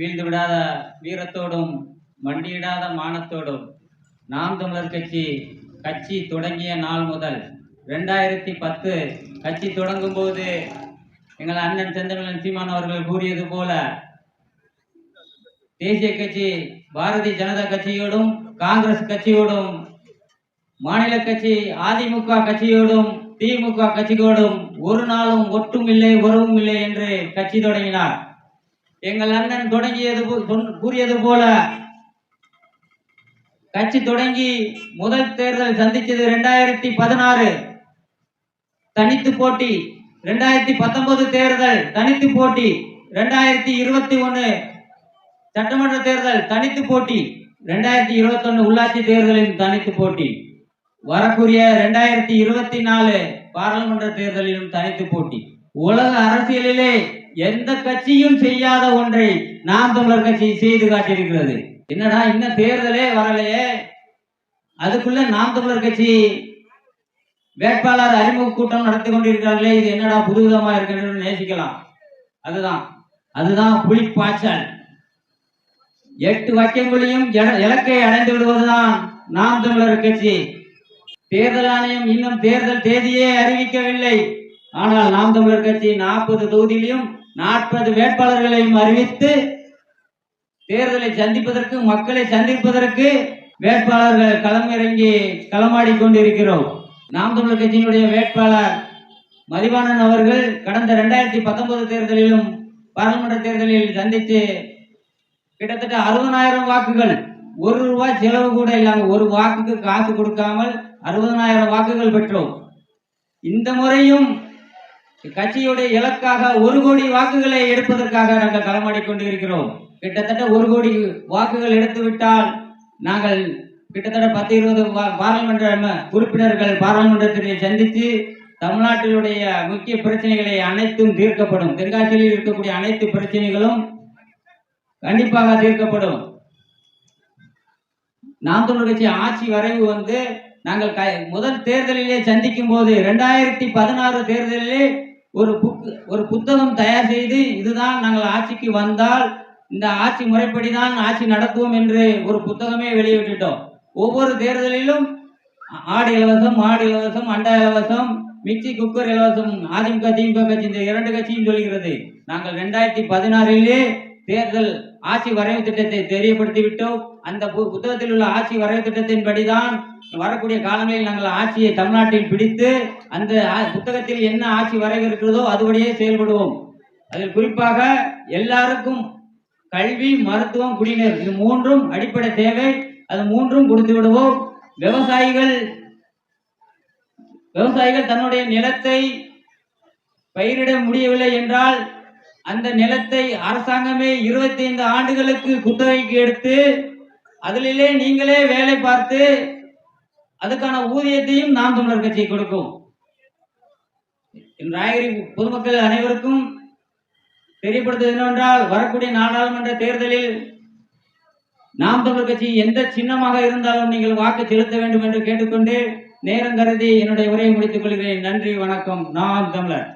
வீழ்ந்து விடாத வீரத்தோடும் மண்டியிடாத மானத்தோடும் நாம் தமிழர் கட்சி கட்சி தொடங்கிய நாள் முதல் ரெண்டாயிரத்தி பத்து கட்சி தொடங்கும் போது எங்கள் அண்ணன் செந்தமிழன் சீமான் அவர்கள் கூறியது போல தேசிய கட்சி பாரதிய ஜனதா கட்சியோடும் காங்கிரஸ் கட்சியோடும் மாநில கட்சி அதிமுக கட்சியோடும் திமுக கட்சியோடும் ஒரு நாளும் ஒட்டும் இல்லை உறவும் இல்லை என்று கட்சி தொடங்கினார். எங்கள் அண்ணன் தொடங்கியது போ- கூறியது போல கட்சி தொடங்கி முதல் தேர்தல் சந்திச்சது ரெண்டாயிரத்தி பதினாறு. தனித்து போட்டி ரெண்டாயிரத்தி பத்தொன்பது தேர்தல் தனித்து போட்டி ரெண்டாயிரத்தி இருபத்தி ஒன்னு சட்டமன்ற தேர்தல் தனித்து போட்டி ரெண்டாயிரத்தி இருபத்தொன்னு உள்ளாட்சி தேர்தலின் தனித்து போட்டி. வரக்கூடிய ரெண்டாயிரத்தி இருபத்தி நாலு பாராளுமன்ற தேர்தலிலும் தனித்து போட்டி. உலக அரசியலிலே எந்த கட்சியும் செய்யாத ஒன்றை நாம் தமிழர் கட்சி செய்து காட்டியிருக்கிறது. என்னடா இன்னும் தேர்தலே வரலையே? அதுக்குள்ள நாம் தமிழர் கட்சி வேட்பாளர் அறிமுக கூட்டம் நடத்தி கொண்டிருக்கிறார்களே இது என்னடா புதுவிதமா இருக்கிறது நேசிக்கலாம். அதுதான் அதுதான் புலி பாய்ச்சல் எட்டு வாக்கியங்களையும் எட- இலக்கை அடைந்து விடுவதுதான் நாம் தமிழர் கட்சி. தேர்தல் ஆணையம் இன்னும் தேர்தல் தேதியே அறிவிக்கவில்லை. ஆனால் நாம் தமிழர் கட்சி நாற்பது தொகுதியிலும் நாற்பது வேட்பாளர்களையும் அறிவித்து தேர்தலை சந்திப்பதற்கு மக்களை சந்திப்பதற்கு வேட்பாளர்கள் களமிறங்கி களமாடி கொண்டிருக்கிறோம். நாம் தமிழர் கட்சியினுடைய வேட்பாளர் மதிவாணன் அவர்கள் கடந்த ரெண்டாயிரத்தி பத்தொன்பது தேர்தலிலும் பாராளுமன்ற தேர்தலில் சந்தித்து கிட்டத்தட்ட அறுபதாயிரம் வாக்குகள் ஒரு ரூபாய் செலவு கூட இல்லாமல் ஒரு வாக்குக்கு காசு கொடுக்காமல் அறுபதனாயிரம் வாக்குகள் பெற்றோம். இந்த முறையும் கட்சியுடைய இலக்காக ஒரு கோடி வாக்குகளை எடுப்பதற்காக நாங்கள் களமாடி கொண்டிருக்கிறோம். கிட்டத்தட்ட ஒரு கோடி வாக்குகள் எடுத்துவிட்டால் நாங்கள் கிட்டத்தட்ட பத்து இருபது பாராளுமன்ற உறுப்பினர்கள் பாராளுமன்றத்தினை சந்தித்து தமிழ்நாட்டினுடைய முக்கிய பிரச்சனைகளை அனைத்தும் தீர்க்கப்படும். தென்காசியில் இருக்கக்கூடிய அனைத்து பிரச்சனைகளும் கண்டிப்பாக தீர்க்கப்படும். நாம் தமிழர் கட்சி ஆட்சி வரைவு வந்து நாங்கள் க- முதல் தேர்தலிலே சந்திக்கும் போது ரெண்டாயிரத்தி பதினாறு தேர்தலிலே ஒரு புக் ஒரு புத்தகம் தயார் செய்து இதுதான் நாங்கள் ஆட்சிக்கு வந்தால் இந்த ஆட்சி முறைப்படி தான் ஆட்சி நடத்துவோம் என்று ஒரு புத்தகமே வெளியிட்டுட்டோம். ஒவ்வொரு தேர்தலிலும் ஆடு இலவசம் மாடு இலவசம் அண்டா இலவசம் மிக்சி குக்கர் இலவசம் அதிமுக திமுக கட்சி இந்த இரண்டு கட்சியும் சொல்கிறது. நாங்கள் ரெண்டாயிரத்தி பதினாறிலே தேர்தல் ஆட்சி வரைவு திட்டத்தை தெரியப்படுத்தி விட்டோம் அந்த பு- புத்தகத்தில் உள்ள ஆட்சி வரைவு திட்டத்தின்படிதான் வரக்கூடிய காலங்களில் நாங்கள் ஆட்சியை தமிழ்நாட்டில் பிடித்து அந்த ஆ- புத்தகத்தில் என்ன ஆட்சி வரைவு இருக்கிறதோ அதுபடியே செயல்படுவோம். அதில் குறிப்பாக எல்லாருக்கும் கல்வி மருத்துவம் குடிநீர் இது மூன்றும் அடிப்படை தேவை. அது மூன்றும் கொடுத்து விடுவோம். விவசாயிகள் விவசாயிகள் தன்னுடைய நிலத்தை பயிரிட முடியவில்லை என்றால் அந்த நிலத்தை அரசாங்கமே 25 ஆண்டுகளுக்கு குத்தகைக்கு எடுத்து அதிலே நீங்களே வேலை பார்த்து அதுக்கான ஊதியத்தையும் நாம் தமிழர் கட்சி கொடுக்கும். ராயகிரி பொதுமக்கள் அனைவருக்கும் தெரியப்படுத்துவது என்னவென்றால் வரக்கூடிய நாடாளுமன்ற தேர்தலில் நாம் தமிழர் கட்சி எந்த சின்னமாக இருந்தாலும் நீங்கள் வாக்கு செலுத்த வேண்டும் என்று கேட்டுக்கொண்டு நேரம் கருதி என்னுடைய உரையை முடித்துக் கொள்கிறேன். நன்றி வணக்கம். நாம் தமிழர்.